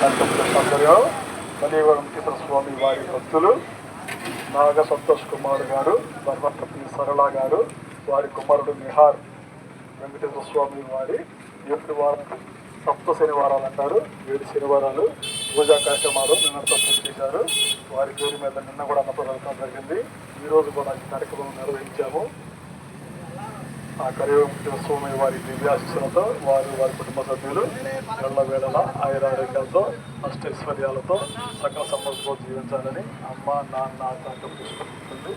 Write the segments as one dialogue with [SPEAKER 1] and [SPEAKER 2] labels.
[SPEAKER 1] సౌకర్యం స్వామి వారి భక్తులు నాగ సంతోష్ కుమార్ గారు ధర్మపత్ని సరళ గారు వారి కుమారుడు నిహార్ వెంకటేశ్వర స్వామి వారి ఏడు వారం సప్త శనివారాలు అంటారు ఏడు శనివారాలు పూజా కార్యక్రమాలు నిన్నంతా పూర్తి చేశారు. వారి పేరు మీద నిన్న కూడా అన్నప్రదర్శన జరిగింది. ఈరోజు కూడా కార్యక్రమం నిర్వహించాము. ఆ కలియుగ స్వామి వారి దివ్యాశిస్సులతో వారు వారి కుటుంబ సభ్యులు ఎల్ల వేళల ఆయురారోగ్యాలతో అష్టైశ్వర్యాలతో సకల సమృద్ధితో జీవించాలని అమ్మ నాన్న తీసుకుంటుంది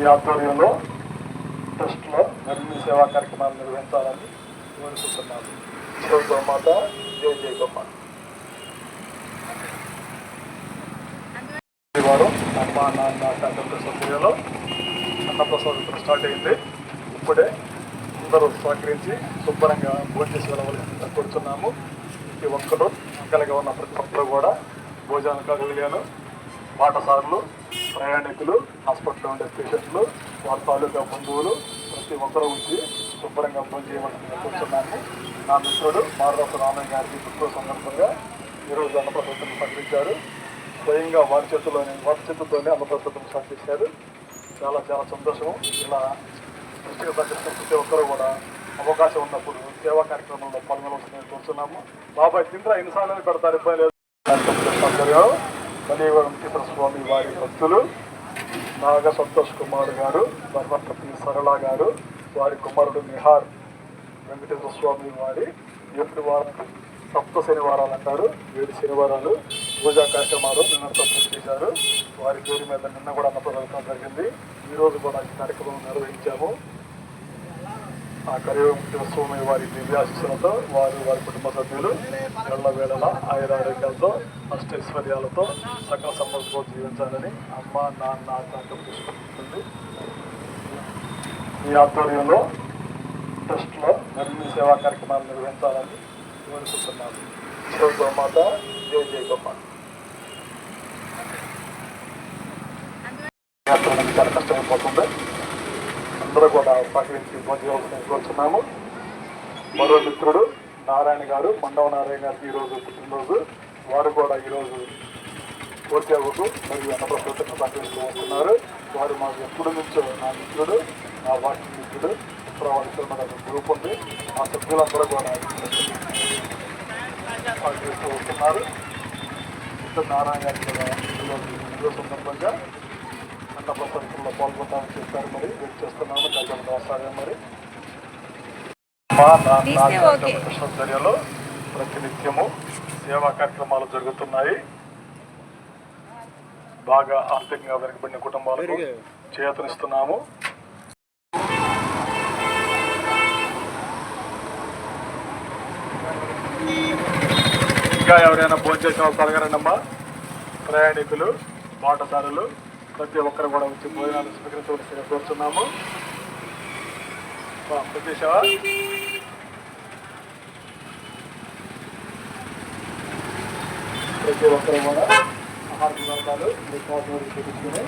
[SPEAKER 1] ఈ ఆధ్వర్యంలో ట్రస్ట్లో మరిన్ని సేవా కార్యక్రమాలు నిర్వహించాలని కోరుకుంటున్నాను. జై జై గోపాల్ వారం అమ్మ నాన్న తాత సభ్యులలో అన్నప్రసాదం స్టార్ట్ అయింది. ఇప్పుడే అందరూ సహకరించి శుభ్రంగా భోజనం వెళ్ళవలసిందిగా కోరుతున్నాము ప్రతి ఒక్కరు కలిగి ఉన్న ప్రతి ఒక్కరు కూడా భోజనం కగలిగాను పాఠశాలలు ప్రయాణికులు హాస్పిటల్లో ఉండే పేషెంట్లు వారి తాలూకా బంధువులు ప్రతి ఒక్కరూ వచ్చి శుభ్రంగా భోజనం చేయవలసిందిగా కోరుతున్నాము నా మిత్రుడు మారదాసు రామయ్య గారికి పుట్టిన సందర్భంగా ఈరోజు అన్నప్రసాదం ప్రకటించారు. స్వయంగా వారి చేతుల్లోనే వారి చేతులతోనే అన్నప్రసాదం సాధించారు చాలా చాలా సంతోషం. ఇలా దృష్టిగా పట్టిస్తున్న ప్రతి ఒక్కరూ కూడా అవకాశం ఉన్నప్పుడు సేవా కార్యక్రమంలో పాల్గొనవలసిందని కోరుతున్నాము బాబాయ్ తిండ్రా ఎన్నిసార్లు పెడతారు? ఇబ్బంది లేదు. సౌకర్యం కలియుగ వెంకటేశ్వర స్వామి వారి భక్తులు. నాగ సంతోష్ కుమార్ గారు ధర్మపతి సరళ గారు వారి కుమారుడు నిహార్ వెంకటేశ్వర స్వామి వారి ఎప్పుడు వారం సప్త శనివారాలు అంటారు. ఏడు శనివారాలు. పూజా కార్యక్రమాలు నిన్నటితో పూర్తి చేశారు. వారి పేరు మీద నిన్న కూడా అన్నప్రదర్శనం జరిగింది. ఈ రోజు కూడా ఈ కార్యక్రమం నిర్వహించాము. ఆ కలియుగ స్వామి వారి దివ్యాశిస్సులతో వారు వారి కుటుంబ సభ్యులు ఎల్ల వేళల ఆయురారోగ్యాలతో అష్టైశ్వర్యాలతో సకల సమృద్ధితో జీవించాలని అమ్మ నాన్న తీసుకుంటుంది. ఈ ఆధ్వర్యంలో ట్రస్ట్లో మరిన్ని సేవా కార్యక్రమాలు నిర్వహించాలని కోరుకుంటున్నాను. శివ గోమాత జై జై గోపాల్ యాత్ర చాలా కష్టమైపోతుంది అందరూ కూడా సహకరించి భోజనం కోరుతున్నాము. మరో మిత్రుడు నారాయణ గారు మండవ నారాయణ గారికి ఈరోజు పుట్టినరోజు. వారు కూడా ఈరోజు కోర్చేవకు మరియు ఎనభై సహకరిస్తూ వారు మాకు ఎప్పుడు నుంచో నా మిత్రుడు నా వాకింగ్ మిత్రుడు ఉత్తరావాడితో మన గ్రూప్ ఉంది. ఆ సభ్యులందరూ కూడా సహకరిస్తూ వస్తున్నారు. మిత్రుడు నారాయణ గారికి ఈరోజు సందర్భంగా అన్న ప్రపంచంలో పాల్గొంటామని చెప్పారు మరి వెయిట్ చేస్తున్నాము దగ్గర వస్తారే మరి మా నా-
[SPEAKER 2] తీస్తే
[SPEAKER 1] నా
[SPEAKER 2] ఓకే.
[SPEAKER 1] కృష్ణచర్యలో ప్రతినిత్యము సేవా కార్యక్రమాలు జరుగుతున్నాయి. బాగా ఆర్థికంగా వెనుకబడిన కుటుంబాలకు చేతనిస్తున్నాము. ఇంకా ఎవరైనా భోజనం చేసిన వాళ్ళు తొలగరండమ్మా ప్రయాణికులు బాటసారులు ప్రతి ఒక్కరు కూడా వచ్చి భోజనాలు స్వీకరించవలసిందిగా కోరుతున్నాము. వచ్చేసావా? ప్రతి ఒక్కరు కూడా ఆహార పదార్థాలు మీకు చూపించుకుని